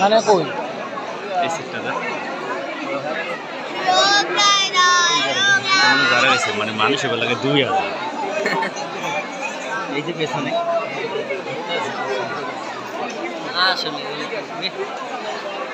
মানে কই? এই যারা গেছে মানে মানুষের বেলাকে দুই হাজার। এই যে পেছনে। আসলে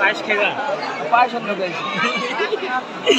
পায়েস খেয়ে পায়েস সন্ধ্যা